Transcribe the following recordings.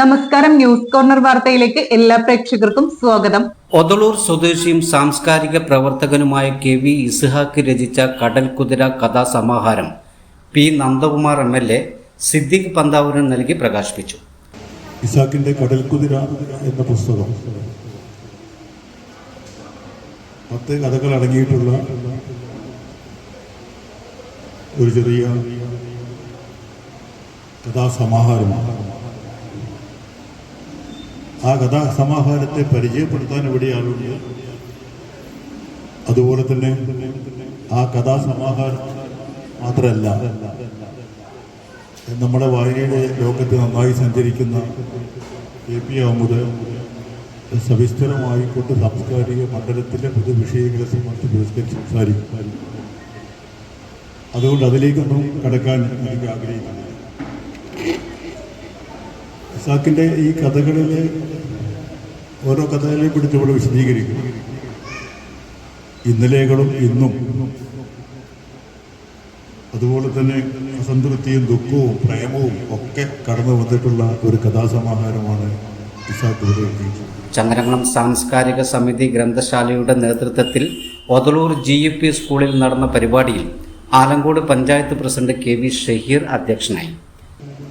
നമസ്കാരം news corner വാർത്തയിലേക്ക് എല്ലാ പ്രേക്ഷകർക്കും സ്വാഗതം. ഒതളൂർ സ്വദേശിയും സാംസ്കാരിക പ്രവർത്തകനുമായ കെ വി ഇസ്ഹാക്ക് രചിച്ച കടൽ കുതിര കഥാസമാഹാരം P Nandakumar M L A Siddique Panthavooran നൽകി പ്രകാശിപ്പിച്ചു. ഇസാക്കിന്റെ കുതിര എന്ന പുസ്തകം. പത്ത് കഥകൾ അടങ്ങിയിട്ടുള്ള ഒരു ചെറിയ കഥാസമാഹാരമാണ്. ആ കഥാസമാഹാരത്തെ പരിചയപ്പെടുത്താൻ ഇവിടെ ആളുണ്ട്. അതുപോലെ തന്നെ ആ കഥാസമാഹാരം മാത്രമല്ല നമ്മുടെ വായനയുടെ ലോകത്ത് നന്നായി സഞ്ചരിക്കുന്ന എ പി അഹമ്മദ് സവിസ്തരമായിക്കൊണ്ട് സാംസ്കാരിക മണ്ഡലത്തിലെ പൊതുവിഷയങ്ങളെ സംബന്ധിച്ച് പുരസ്കരിച്ച് സംസാരിക്കും. അതുകൊണ്ട് അതിലേക്കൊന്നും കടക്കാൻ എനിക്ക് ആഗ്രഹിക്കുന്നു ഇസാക്കിന്റെ ഈ കഥകളിലെ ഓരോ കഥകളെ പിടിച്ച് ഇവിടെ വിശദീകരിക്കും. ഇന്നലെകളും ഇന്നും. അതുപോലെ തന്നെ അസംതൃപ്തിയും ദുഃഖവും പ്രേമവും ഒക്കെ കടന്നു വന്നിട്ടുള്ള ഒരു കഥാസമാഹാരമാണ് ചങ്ങരംകുളം സാംസ്കാരിക സമിതി ഗ്രന്ഥശാലയുടെ നേതൃത്വത്തിൽ ഒതളൂർ ജി യു പി സ്കൂളിൽ നടന്ന പരിപാടിയിൽ Alankode panchayat president K V Shaheer അധ്യക്ഷനായി.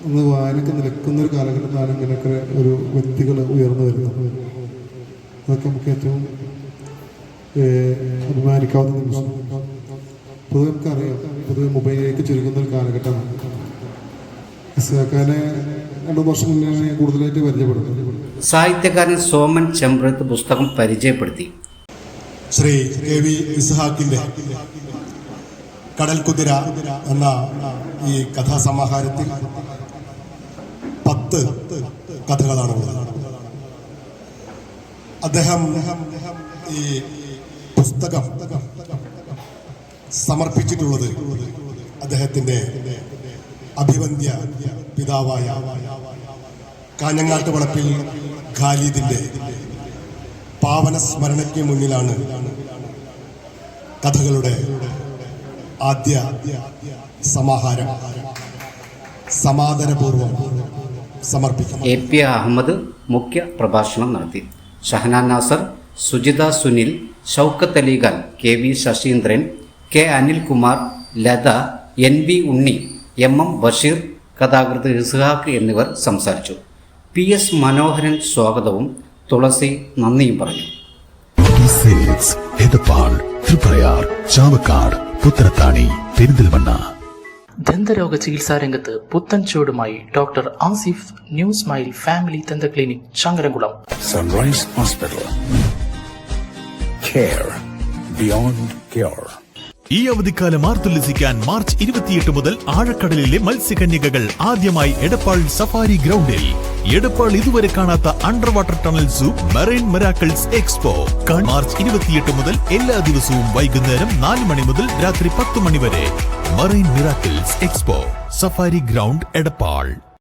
ഒന്ന് വായനക്ക് നിൽക്കുന്ന ഒരു കാലഘട്ടത്തിലാണ് ഇങ്ങനെയൊക്കെ ഒരു വ്യക്തികൾ ഉയർന്നു വരുന്നത്. അതൊക്കെ നമുക്ക് ഏറ്റവും അഭിമാനിക്കാവുന്ന നിമിഷം. പൊതുവെ നമുക്കറിയാം പൊതുവെ മൊബൈലിലേക്ക് ചുരുങ്ങുന്ന ഒരു കാലഘട്ടമാണ്. ഇസ്ഹാഖാനെ രണ്ടു വർഷം മുന്നേ കൂടുതലായിട്ട് പരിചയപ്പെടുന്നത്. സാഹിത്യകാരൻ സോമൻ ചെമ്പ്രത്ത് പുസ്തകം പരിചയപ്പെടുത്തി. ശ്രീ കെ വി ഇസ്ഹാക്കിന്റെ കടൽ കുതിര എന്ന ഈ കഥാസമാഹാരത്തിൽ കഥകളാണുള്ളത്. അദ്ദേഹം ഈ പുസ്തകം സമർപ്പിച്ചിട്ടുള്ളത് അദ്ദേഹത്തിന്റെ അഭിവന്ധ്യ പിതാവായ കാഞ്ഞങ്ങാട്ട് വളപ്പിൽ ഖാലിദിന്റെ പാവന സ്മരണയ്ക്ക് മുന്നിലാണ് കഥകളുടെ ആദ്യ സമാഹാരം. സമാദരപൂർവം സമർപ്പിക്കും. എ പി അഹമ്മദ് മുഖ്യ പ്രഭാഷണം നടത്തി. Shahana Nasar Sujitha Sunil Shoukath Alikhan K V Saseendran K Anilkumar Latha N V Unni M M Basheer കഥാകൃത്ത് ഇസ്ഹാഖ് എന്നിവർ സംസാരിച്ചു. പി എസ് മനോഹരൻ സ്വാഗതവും തുളസി നന്ദിയും പറഞ്ഞു. ഹെദപ്പാൾ തൃപ്രയാർ ചാവക്കാട് പുത്രത്താണി പെരിന്തൽമണ്ണ ദന്തരോഗ ചികിത്സാ രംഗത്ത് പുത്തൻ ചൂടുമായി doctor Asif new smile family ദന്ത clinic Changaramkulam sunrise hospital care beyond cure. ഈ അവധിക്കാലം ആർത്തുല്ലസിക്കാൻ മാർച്ച് ഇരുപത്തിയെട്ട് മുതൽ ആഴക്കടലിലെ മത്സ്യകന്യകകൾ ആദ്യമായി എടപ്പാൾ സഫാരി ഗ്രൗണ്ടിൽ. എടപ്പാൾ ഇതുവരെ കാണാത്ത underwater tunnel zoo marine miracles expo. March ഇരുപത്തിയെട്ട് മുതൽ എല്ലാ ദിവസവും വൈകുന്നേരം നാല് മണി മുതൽ രാത്രി പത്ത് മണി വരെ. Marine miracles expo. Safari ground Edappal.